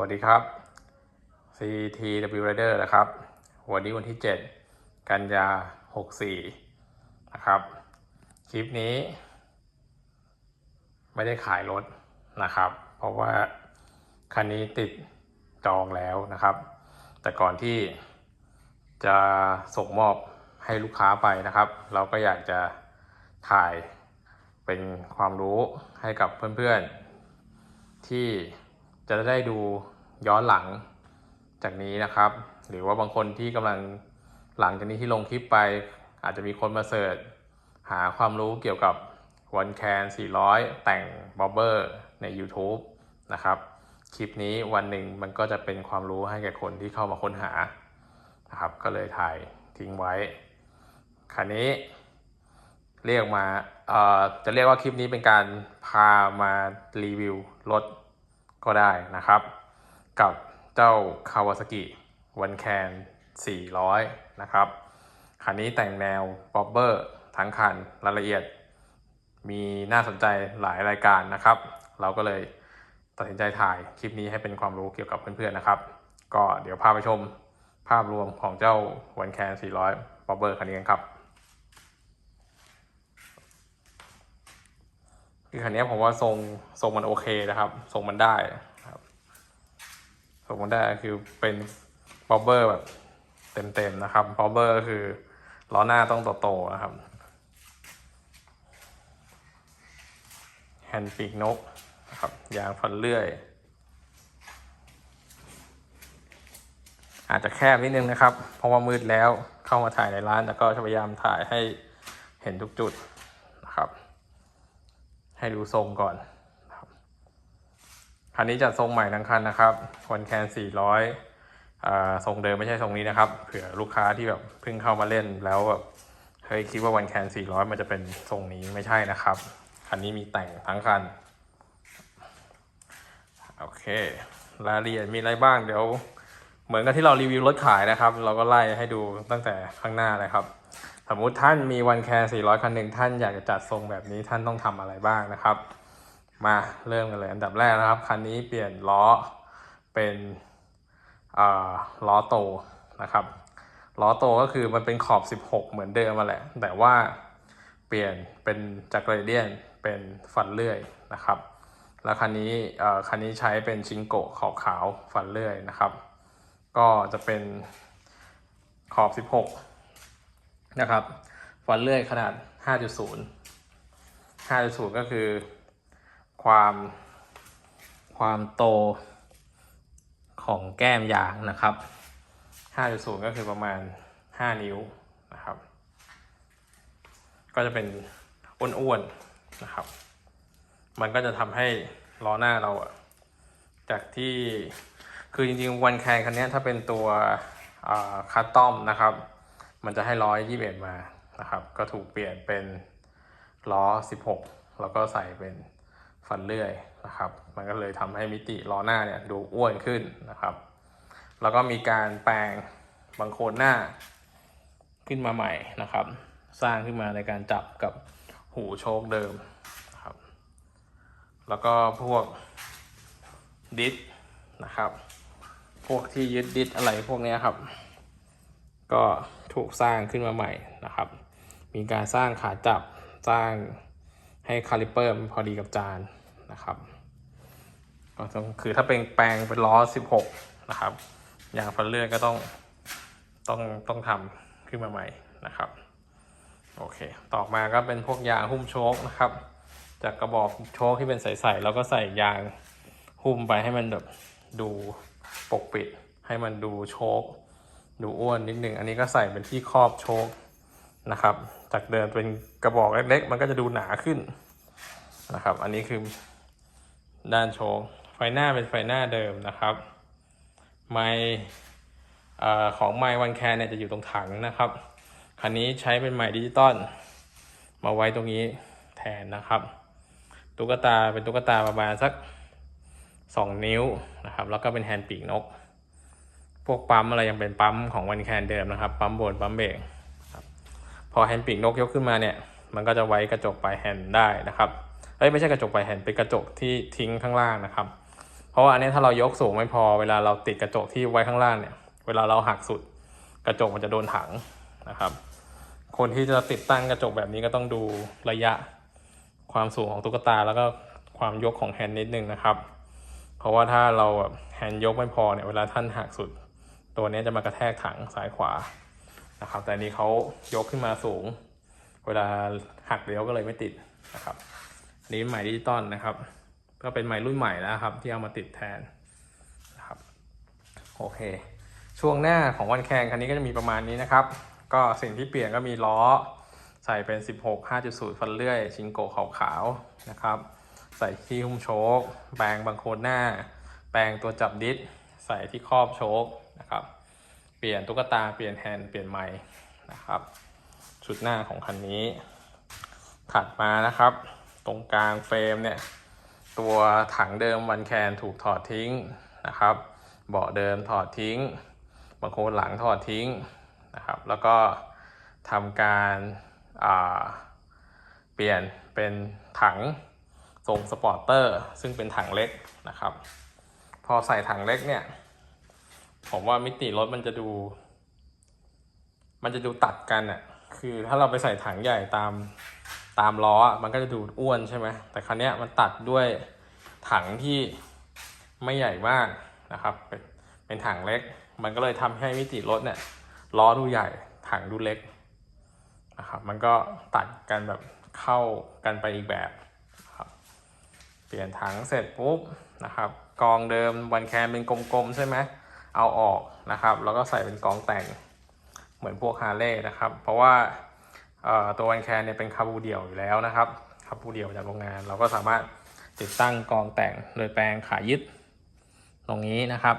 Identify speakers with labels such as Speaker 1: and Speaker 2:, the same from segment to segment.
Speaker 1: วัสดีครับ CTW Rider นะครับวันนี้วันที่ 7 กันยา 64 นะครับ คลิปนี้ ไม่ได้ขายรถนะครับ เพราะว่าคันนี้ติดจองแล้วนะครับ แต่ก่อนที่จะส่งมอบให้ลูกค้าไปนะครับ เราก็อยากจะถ่ายเป็นความรู้ให้กับเพื่อนๆที่ จะได้ดูย้อนหลังจากนี้นะครับ หรือว่าบางคนที่กำลังหลังจากนี้ที่ลงคลิปไป อาจจะมีคนมาเสิร์ชหาความรู้เกี่ยวกับวันแคน400 แต่งบอบเบอร์ใน YouTube นะครับ คลิปนี้วันหนึ่งมันก็จะเป็นความรู้ให้แก่คนที่เข้ามาค้นหานะครับ ก็เลยถ่ายทิ้งไว้คันนี้เรียกมาเอ่อจะเรียกว่าคลิปนี้เป็นการพามารีวิวรถ ก็ได้นะครับ กับเจ้า Kawasaki One Can 400 นะครับ คันนี้แต่งแนวบ๊อบเบอร์ทั้งคันรายละเอียด มีน่าสนใจหลายรายการนะครับ เราก็เลยตัดสินใจถ่ายคลิปนี้ให้เป็นความรู้เกี่ยวกับเพื่อนๆนะครับ ก็เดี๋ยวพาไปชมภาพรวมของเจ้า One Can 400 b o b b e r คันนี้กันครับ คือคันนี้ผมว่าทรงทรงมันโอเคนะครับ ทรงมันได้ครับทรงมันได้คือเป็นบอบเบอร์แบบเต็มๆนะครับบอบเบอร์คือล้อหน้าต้องโตๆนะครับแฮนด์ปีกนกนะครับยางฟันเลื่อย อาจจะแคบนิดนึงนะครับ เพราะว่ามืดแล้วเข้ามาถ่ายในร้านแล้วก็พยายามถ่ายให้เห็นทุกจุด ให้ดูทรงก่อนคันนี้จัดทรงใหม่ทั้งคันนะครับวันแคน400ทรงเดิมไม่ใช่ทรงนี้นะครับ เผื่อลูกค้าที่แบบเพิ่งเข้ามาเล่นแล้วแบบเฮ้ยคิดว่าวันแคน400 มันจะเป็นทรงนี้ไม่ใช่นะครับ คันนี้มีแต่งทั้งคัน โอเค รายละเอียดมีอะไรบ้างเดี๋ยว เหมือนกับที่เรารีวิวรถขายนะครับ เราก็ไล่ให้ดูตั้งแต่ข้างหน้าเลยครับ สมมุติท่านมีวันแคร์400 คันหนึ่งท่านอยากจะจัดทรงแบบนี้ท่านต้องทำอะไรบ้างนะครับ มาเริ่มกันเลยอันดับแรกนะครับ คันนี้เปลี่ยนล้อเป็นอ่าล้อโตนะครับล้อโตก็คือมันเป็นขอบ 16 เหมือนเดิมมาแหละ แต่ว่าเปลี่ยนเป็นจากเรเดียนเป็นฟันเลื่อยนะครับ แล้วคันนี้เออคันนี้ใช้เป็นชิงโกะขอบขาวฟันเลื่อยนะครับ ก็จะเป็นขอบ 16 นะครับฟันเลื่อยขนาด 5.0 5.0 ก็คือ ความความโตของแก้มยางนะครับ 5.0 ก็คือประมาณ 5 นิ้วนะครับ ก็จะเป็นอ้วนๆนะครับ มันก็จะทำให้ล้อหน้าเราอะจากที่คือจริงๆวันแคนคันนี้ถ้าเป็นตัวคัสตอมนะครับ มันจะให้ร้อยี่สิบมานะครับ ก็ถูกเปลี่ยนเป็นล้อ 16 แล้วก็ใส่เป็นฟันเลื่อยนะครับ มันก็เลยทำให้มิติล้อหน้าเนี่ยดูอ้วนขึ้นนะครับ แล้วก็มีการแปลงบางโคนหน้าขึ้นมาใหม่นะครับ สร้างขึ้นมาในการจับกับหูโชคเดิมนะครับ แล้วก็พวกดิสนะครับ พวกที่ยึดดิสอะไรพวกนี้ครับ ก็ ถูกสร้างขึ้นมาใหม่นะครับ มีการสร้างขาจับสร้างให้คาลิเปอร์พอดีกับจานนะครับก็ต้องคือถ้าเป็นแปลงเป็นล้อ 16 นะครับ อย่างฟันเลื่อนก็ต้องต้องต้องทำขึ้นมาใหม่นะครับ โอเค ต่อมาก็เป็นพวกยางหุ้มโชคนะครับ จากกระบอกโชคที่เป็นใสๆแล้วก็ใส่ยางหุ้มไปให้มันแบบดูปกปิด ให้มันดูโชค ดูอ้วนนิดนึง อันนี้ก็ใส่เป็นที่ครอบโชคนะครับ จากเดิมเป็นกระบอกเล็กๆ มันก็จะดูหนาขึ้นนะครับ อันนี้คือด้านโชคไฟหน้าเป็นไฟหน้าเดิมนะครับ ไม่ของไม้วันแคร์เนี่ยจะอยู่ตรงถังนะครับ คันนี้ใช้เป็นไม้ดิจิตอลมาไว้ตรงนี้แทนนะครับ ตุ๊กตาเป็นตุ๊กตาประมาณสัก 2 นิ้วนะครับ แล้วก็เป็นแฮนด์ปีกนก พวกปั๊มอะไรยังเป็นปั๊มของวันแคนเดิมนะครับ ปั๊มบนปั๊มเบรกครับพอแฮนด์ปีกนกยกขึ้นมาเนี่ย มันก็จะไว้กระจกปลายแฮนด์ได้นะครับเอ้ยไม่ใช่กระจกปลายแฮนด์เป็นกระจกที่ทิ้งข้างล่างนะครับ เพราะว่าอันนี้ถ้าเรายกสูงไม่พอเวลาเราติดกระจกที่ไว้ข้างล่างเนี่ย เวลาเราหักสุดกระจกมันจะโดนถังนะครับ คนที่จะติดตั้งกระจกแบบนี้ก็ต้องดูระยะความสูงของตุ๊กตาแล้วก็ความยกของแฮนด์นิดนึงนะครับ เพราะว่าถ้าเราแบบแฮนด์ยกไม่พอเนี่ยเวลาท่านหักสุด ตัวนี้จะมากระแทกถังซ้ายขวานะครับ แต่นี้เขายกขึ้นมาสูง เวลาหักเลี้ยวก็เลยไม่ติดนะครับนี้ใหม่ดิจิตอลนะครับ ก็เป็นใหม่รุ่นใหม่แล้วครับ ที่เอามาติดแทนนะครับโอเค ช่วงหน้าของวันแข่งคันนี้ก็จะมีประมาณนี้นะครับ ก็สิ่งที่เปลี่ยนก็มีล้อใส่เป็น 16 5.0 ฟันเลื่อย ชิงโกขาวๆนะครับ ใส่ที่หุ้มโชคแปลงบังโคนหน้า แปลงตัวจับดิสใส่ที่ครอบโชค นะครับ เปลี่ยนตุ๊กตา เปลี่ยนแฮนด์เปลี่ยนไม้นะครับ ชุดหน้าของคันนี้ ถัดมานะครับ ตรงกลางเฟรมเนี่ย ตัวถังเดิมวันแคนถูกถอดทิ้งนะครับ เบาะเดิมถอดทิ้งบางโคนหลังถอดทิ้งนะครับ แล้วก็ทำการาเปลี่ยนเป็นถังทรงสปอร์เตอร์ ซึ่งเป็นถังเล็กนะครับ พอใส่ถังเล็กเนี่ย ผมว่ามิติรถมันจะดู มันจะดูตัดกันอะ คือถ้าเราไปใส่ถังใหญ่ตามตามล้อมันก็จะดูอ้วนใช่ไหมแต่ครั้เนี้ยมันตัดด้วยถังที่ไม่ใหญ่มากนะครับเป็นเป็นถังเล็ก มันก็เลยทำให้มิติรถเนี่ยล้อดูใหญ่ถังดูเล็กนะครับมันก็ตัดกันแบบเข้ากันไปอีกแบบครับเปลี่ยนถังเสร็จปุ๊บนะครับกองเดิมวันแคนเป็นกลมๆใช่ไหม เอาออกนะครับ แล้วก็ใส่เป็นกองแต่งเหมือนพวกฮาร์เลย์นะครับ เพราะว่าตัววันแคนเนี่ยเป็นคาบูเดี่ยวอยู่แล้วนะครับคาบูเดี่ยวจากโรงงาน เราก็สามารถติดตั้งกองแต่งโดยแปลงขายึดตรงนี้นะครับ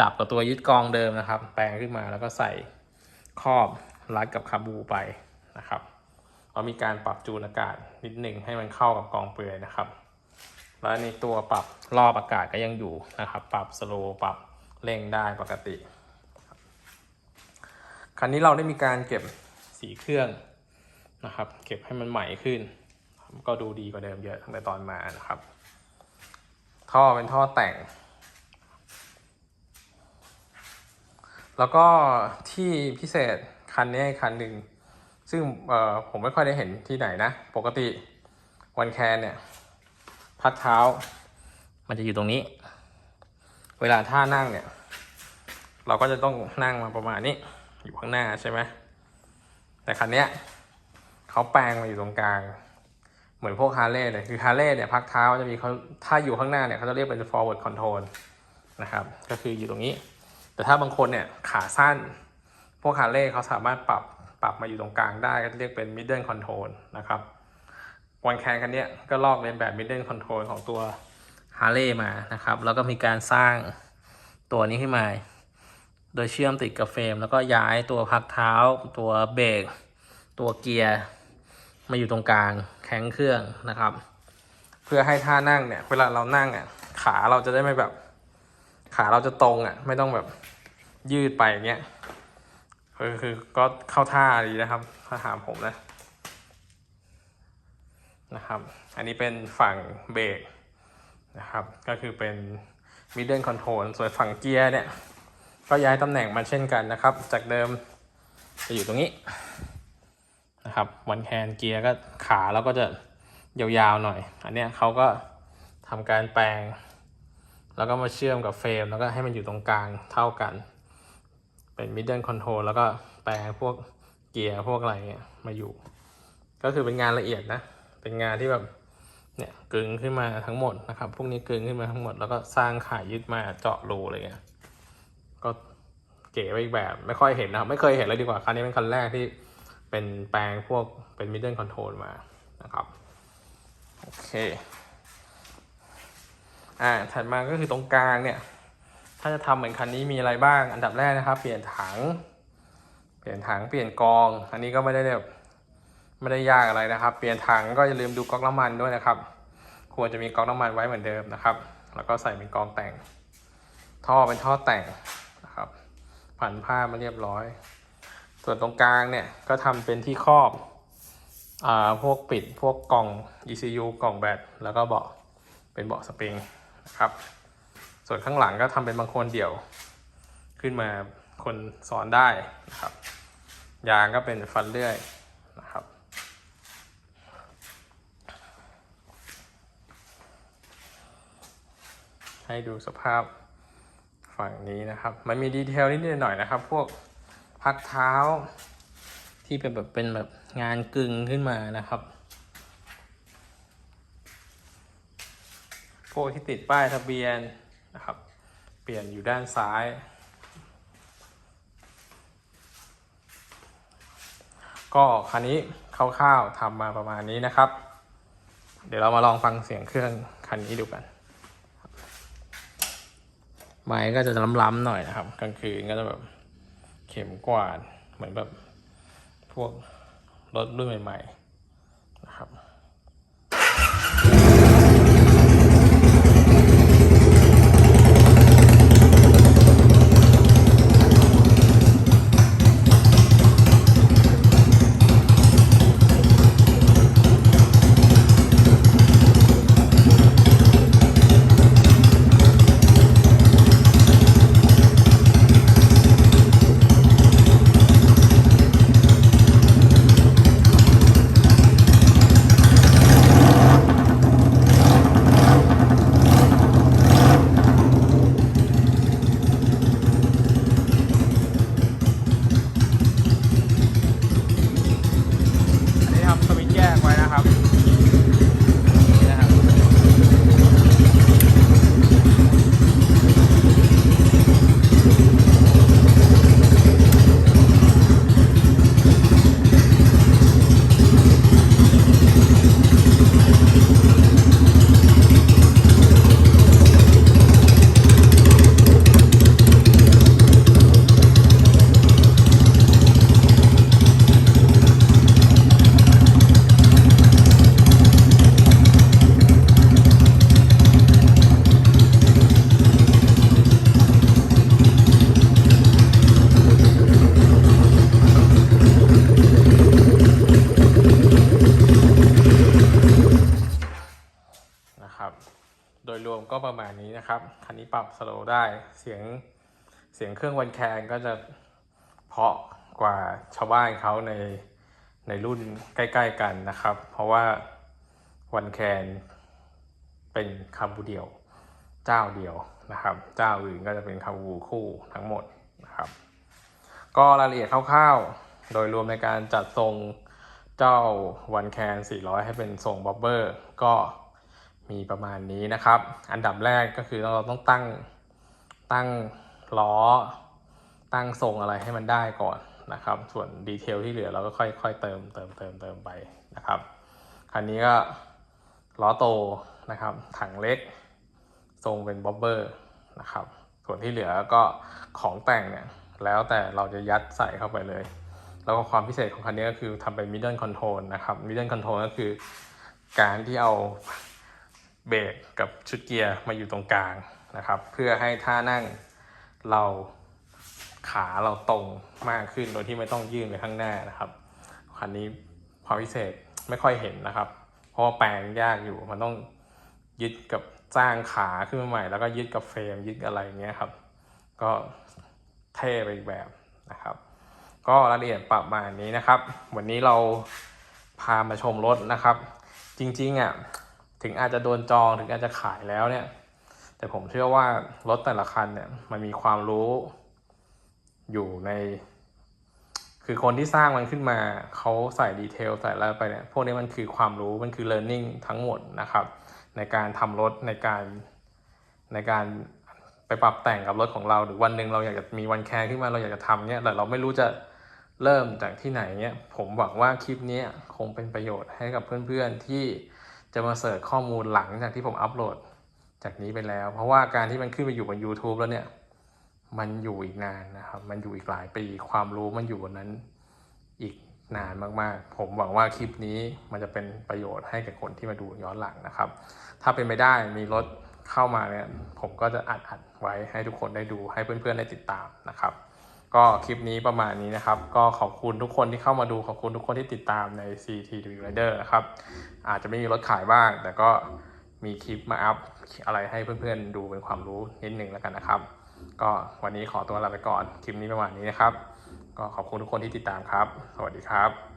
Speaker 1: จับกับตัวยึดกองเดิมนะครับ แปลงขึ้นมาแล้วก็ใส่ครอบรัดกับคาบูไปนะครับเรามีการปรับจูนอากาศนิดหนึ่งให้มันเข้ากับกองเปลือยนะครับ แล้วในตัวปรับรอบอากาศก็ยังอยู่นะครับ ปรับสโลว์ปรับ เร่งได้ปกติ คันนี้เราได้มีการเก็บสีเครื่องนะครับ เก็บให้มันใหม่ขึ้น ก็ดูดีกว่าเดิมเยอะตั้งแต่ตอนมานะครับ ท่อเป็นท่อแต่ง แล้วก็ที่พิเศษคันนี้คันหนึ่งซึ่งผมไม่ค่อยได้เห็นที่ไหนนะ ปกติวันแคนเนี่ย พักเท้า มันจะอยู่ตรงนี้ เวลาท่านั่งเนี่ย เราก็จะต้องนั่งมาประมาณนี้ อยู่ข้างหน้าใช่ไหมแต่คันเนี้ยเขาแปลงมาอยู่ตรงกลาง เหมือนพวกฮาร์เลย์เลยคือฮาร์เลย์เนี่ยพักเท้าจะมีเขาถ้าอยู่ข้างหน้าเนี่ยเขาจะเรียกเป็น forward control นะครับ ก็คืออยู่ตรงนี้ แต่ถ้าบางคนเนี่ยขาสั้น พวกฮาร์เลย์เขาสามารถปรับปรับมาอยู่ตรงกลางได้ก็เรียกเป็น middle control นะครับวันแคนคันเนี้ยก็ลอกเลียนแบบ middle control ของตัว ฮาร์เลย์มานะครับ แล้วก็มีการสร้างตัวนี้ขึ้นมา โดยเชื่อมติดกับเฟรม แล้วก็ย้ายตัวพักเท้า ตัวเบรกตัวเกียร์ มาอยู่ตรงกลางแข้งเครื่องนะครับ เพื่อให้ท่านั่งเนี่ย เวลาเรานั่งอะขาเราจะได้ไม่แบบ ขาเราจะตรงอะ ไม่ต้องแบบยืดไปอย่างเงี้ยคือคือก็เข้าท่าดีนะครับ ถ้าถามผมนะนะครับ อันนี้เป็นฝั่งเบรก นะครับ ก็คือเป็น middle control ส่วนฝั่งเกียร์เนี่ย ก็ย้ายตำแหน่งมาเช่นกันนะครับ จากเดิมจะอยู่ตรงนี้นะครับวันแคนเกียร์ก็ขาเราก็จะยาวๆหน่อย อันเนี้ยเขาก็ทำการแปลง แล้วก็มาเชื่อมกับเฟรม แล้วก็ให้มันอยู่ตรงกลางเท่ากัน เป็น middle control แล้วก็แปลงพวกเกียร์พวกอะไรเงี้ยมาอยู่ ก็คือเป็นงานละเอียดนะ เป็นงานที่แบบ เนี่ยกึงขึ้นมาทั้งหมดนะครับ พวกนี้กึงขึ้นมาทั้งหมด แล้วก็สร้างขายยึดมาเจาะรูอะไรเงี้ย ก็เก๋ไปอีกแบบ ไม่ค่อยเห็นนะครับ ไม่เคยเห็นเลยดีกว่า คันนี้เป็นคันแรกที่เป็นแปลงพวกเป็น middle control มานะครับ โอเค อ่า ถัดมาก็คือตรงกลางเนี่ย ถ้าจะทำเหมือนคันนี้มีอะไรบ้าง อันดับแรกนะครับ เปลี่ยนถัง เปลี่ยนถัง เปลี่ยนกอง อันนี้ก็ไม่ได้แบบ ไม่ได้ยากอะไรนะครับ เปลี่ยนถังก็อย่าลืมดูก๊อกน้ำมันด้วยนะครับ ควรจะมีก๊อกน้ำมันไว้เหมือนเดิมนะครับ แล้วก็ใส่เป็นกองแต่ง ท่อเป็นท่อแต่งนะครับ ผันผ้ามาเรียบร้อย ส่วนตรงกลางเนี่ยก็ทำเป็นที่ครอบอ่าพวกปิดพวกกล่อง ECU กล่องแบตแล้วก็เบาะเป็นเบาะสปริงนะครับ ส่วนข้างหลังก็ทำเป็นบางคนเดี่ยว ขึ้นมาคนสอนได้นะครับ ยางก็เป็นฟันเลื่อยนะครับ ให้ดูสภาพฝั่งนี้นะครับ มันมีดีเทลนิดหน่อยนะครับ พวกพักเท้าที่เป็นแบบเป็นแบบงานกึ่งขึ้นมานะครับ พวกที่ติดป้ายทะเบียนนะครับ เปลี่ยนอยู่ด้านซ้ายก็คันนี้คร่าวๆทำมาประมาณนี้นะครับ เดี๋ยวเรามาลองฟังเสียงเครื่องคันนี้ดูกัน ไม้ก็จะล้ำๆหน่อยนะครับ กลางคืนก็จะแบบเข็มกวาดเหมือนแบบพวกรถรุ่นใหม่ ๆ นะครับ อันนี้ทำสวิตช์แยกไว้นะครับนี่นะครับ นะครับ โดยรวมก็ประมาณ นะครับ คันนี้ปรับสโลว์ได้ เสียงเสียงเครื่องวันแคนก็จะเพราะกว่าชาวบ้านเขาในในรุ่นใกล้ ๆกันนะครับ เพราะว่าวันแคนเป็นคาบูเดียว เจ้าเดียวนะครับ เจ้าอื่นก็จะเป็นคาบูคู่ทั้งหมดนะครับ ก็รายละเอียดคร่าวๆ โดยรวมในการจัดทรงเจ้าวันแคน400 ให้เป็นทรงบ๊อบเบอร์ ก็ มีประมาณนี้นะครับ อันดับแรกก็คือเราต้องตั้งตั้งล้อ ตั้งทรงอะไรให้มันได้ก่อนนะครับ ส่วนดีเทลที่เหลือเราก็ค่อยๆเติมเติมเติมเติมไปนะครับคันนี้ก็ล้อโตนะครับ ถังเล็ก ทรงเป็นบ๊อบเบอร์นะครับ ส่วนที่เหลือก็ของแต่งเนี่ยแล้วแต่เราจะยัดใส่เข้าไปเลย แล้วก็ความพิเศษของคันนี้ก็คือทำเป็น middle control นะครับ middle control ก็คือการที่เอา เบรกกับชุดเกียร์มาอยู่ตรงกลางนะครับ เพื่อให้ท่านั่งเราขาเราตรงมากขึ้นโดยที่ไม่ต้องยื่นไปข้างหน้านะครับคันนี้ความพิเศษไม่ค่อยเห็นนะครับ เพราะาแปลงยากอยู่มันต้องยึดกับสร้างขาขึ้นมาใหม่ แล้วก็ยึดกับเฟรมยึดอะไรเงี้ยครับ ก็เท่ไปอีกแบบนะครับ ก็รายละเอียดประมาณนี้นะครับ วันนี้เราพามาชมรถนะครับ จริงๆอะ ถึงอาจจะโดนจองถึงอาจจะขายแล้วเนี่ย แต่ผมเชื่อว่ารถแต่ละคันเนี่ยมันมีความรู้อยู่ใน คือคนที่สร้างมันขึ้นมาเขาใส่ดีเทลใส่อะไรไปเนี่ยพวกนี้มันคือความรู้มันคือ learning ทั้งหมดนะครับ ในการทำรถในการในการไปปรับแต่งกับรถของเราหรือวันหนึ่งเราอยากจะมีวันแคร์ขึ้นมาเราอยากจะทำเนี่ยแต่เราไม่รู้จะเริ่มจากที่ไหนเนี่ยผมหวังว่าคลิปนี้คงเป็นประโยชน์ให้กับเพื่อนๆที่ จะมาเสิร์ชข้อมูลหลังจากที่ผมอัปโหลดจากนี้ไปแล้ว เพราะว่าการที่มันขึ้นไปอยู่บน YouTube แล้วเนี่ย มันอยู่อีกนานนะครับ มันอยู่อีกหลายปีความรู้มันอยู่บนนั้นอีกนานมากๆ ผมหวังว่าคลิปนี้มันจะเป็นประโยชน์ให้กับคนที่มาดูย้อนหลังนะครับ ถ้าเป็นไม่ได้มีรถเข้ามาเนี่ยผมก็จะอัดอัดไว้ให้ทุกคนได้ดูให้เพื่อนๆได้ติดตามนะครับ ก็คลิปนี้ประมาณนี้นะครับ ก็ขอบคุณทุกคนที่เข้ามาดูขอบคุณทุกคนที่ติดตามใน CTW Rider นะครับ อาจจะไม่มีรถขายบ้าง แต่ก็มีคลิปมาอัพอะไรให้เพื่อนๆ ดูเป็นความรู้นิดนึงแล้วกันนะครับ ก็วันนี้ขอตัวลาไปก่อนคลิปนี้ประมาณนี้นะครับ ก็ขอบคุณทุกคนที่ติดตามครับ สวัสดีครับ